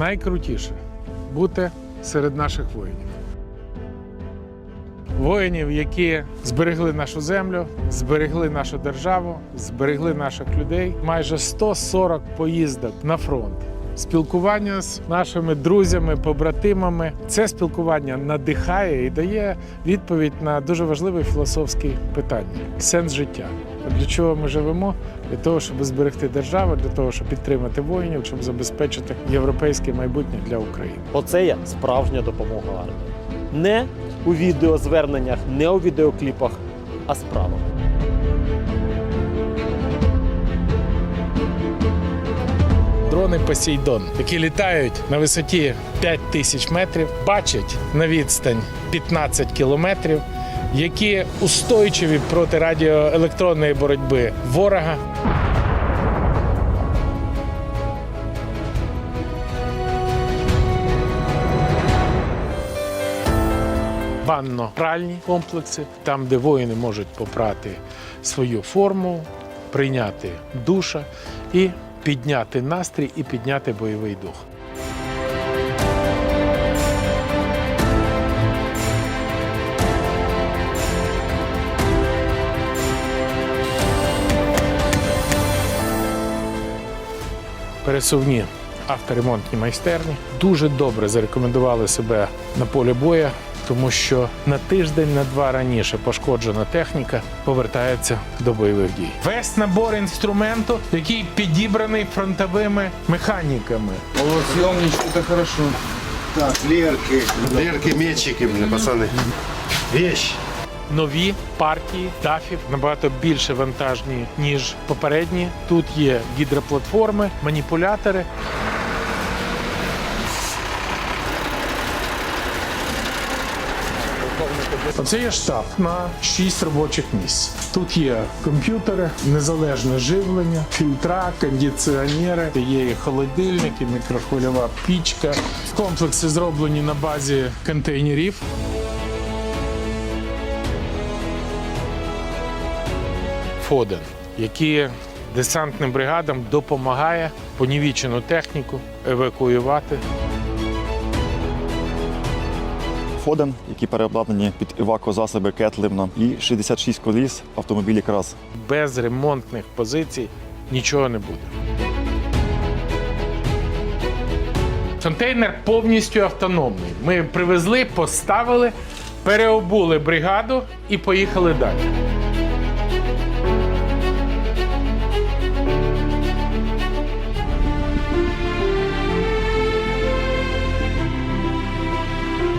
найкрутіше бути серед наших воїнів. Воїнів, які зберегли нашу землю, зберегли нашу державу, зберегли наших людей. Майже 140 поїздок на фронт. Спілкування з нашими друзями, побратимами. Це спілкування надихає і дає відповідь на дуже важливе філософське питання сенс життя. Для чого ми живемо? Для того, щоб зберегти державу, для того, щоб підтримати воїнів, щоб забезпечити європейське майбутнє для України. Оце є справжня допомога армії. Не у відеозверненнях, не у відеокліпах, а справами. Дрони Посейдон, які літають на висоті 5 тисяч метрів, бачать на відстань 15 кілометрів, які устойчиві проти радіоелектронної боротьби ворога. Банно-пральні комплекси, там, де воїни можуть попрати свою форму, прийняти душа і підняти настрій і підняти бойовий дух. Пересувні авторемонтні майстерні дуже добре зарекомендували себе на полі боя, тому що на тиждень, на два раніше пошкоджена техніка повертається до бойових дій. Весь набор інструменту, який підібраний фронтовими механіками. Полусъемничек, это хорошо. Так, лерки, лерки, метчики, блин, пацаны. Вещь. Нові партії дафів набагато більше вантажні ніж попередні. Тут є гідроплатформи, маніпулятори. Оце є штаб на 6 робочих місць. Тут є комп'ютери, незалежне живлення, фільтра, кондиціонери, є і холодильник, і мікрохвильова пічка. Комплекси зроблені на базі контейнерів. Фоден, який десантним бригадам допомагає понівічену техніку евакуювати. Фоден, які переобладнані під евакозасоби Кетлевна, і 66 коліс автомобілі Крас. Без ремонтних позицій нічого не буде. Контейнер повністю автономний. Ми привезли, поставили, переобули бригаду і поїхали далі.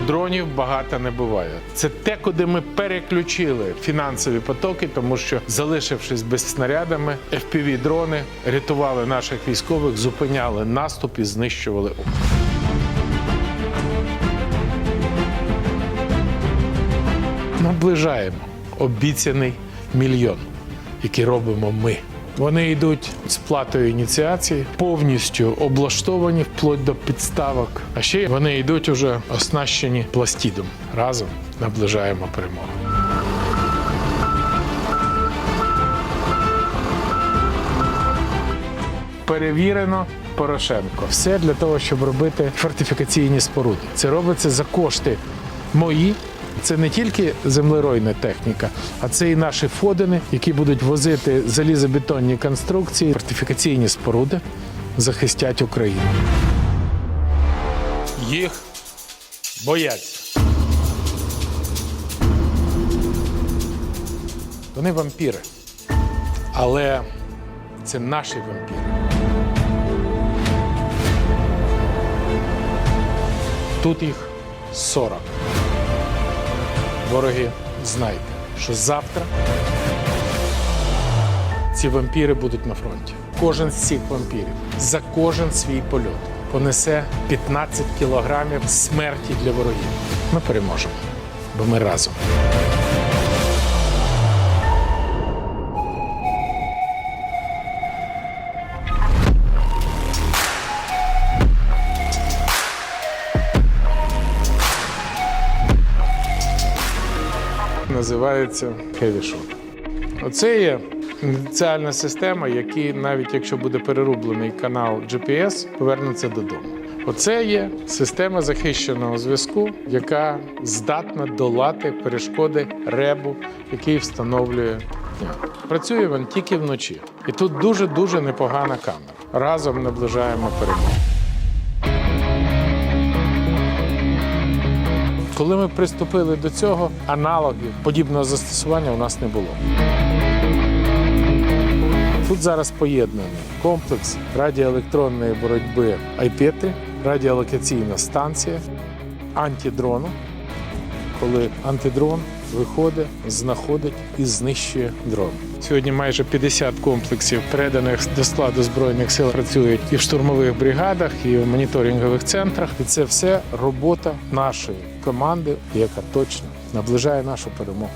Дронів багато не буває. Це те, куди ми переключили фінансові потоки, тому що, залишившись без снарядами, fpv дрони рятували наших військових, зупиняли наступ і знищували опір. Наближаємо обіцяний мільйон, який робимо ми. Вони йдуть з платою ініціації, повністю облаштовані вплоть до підставок. А ще вони йдуть уже оснащені пластідом. Разом наближаємо перемогу. Перевірено Порошенко. Все для того, щоб робити фортифікаційні споруди. Це робиться за кошти мої. Це не тільки землеройна техніка, а це і наші фодини, які будуть возити залізобетонні конструкції, фортифікаційні споруди захистять Україну. Їх бояться. Вони вампіри. Але це наші вампіри. Тут їх 40. Вороги, знайте, що завтра ці вампіри будуть на фронті. Кожен з цих вампірів за кожен свій польот понесе 15 кілограмів смерті для ворогів. Ми переможемо, бо ми разом. Називається Shot. Оце є ініціальна система, який, навіть якщо буде перерублений канал GPS, повернеться додому. Оце є система захищеного зв'язку, яка здатна долати перешкоди ребу, який встановлює. Працює він тільки вночі. І тут дуже дуже непогана камера. Разом наближаємо перемогу. Коли ми приступили до цього, аналогів подібного застосування у нас не було. Тут зараз поєднаний комплекс радіоелектронної боротьби Айпети, радіолокаційна станція, антидрону, коли антидрон виходить, знаходить і знищує дрон. Сьогодні майже 50 комплексів, переданих до складу збройних сил, працюють і в штурмових бригадах, і в моніторингових центрах. І це все робота нашої команди, яка точно наближає нашу перемогу.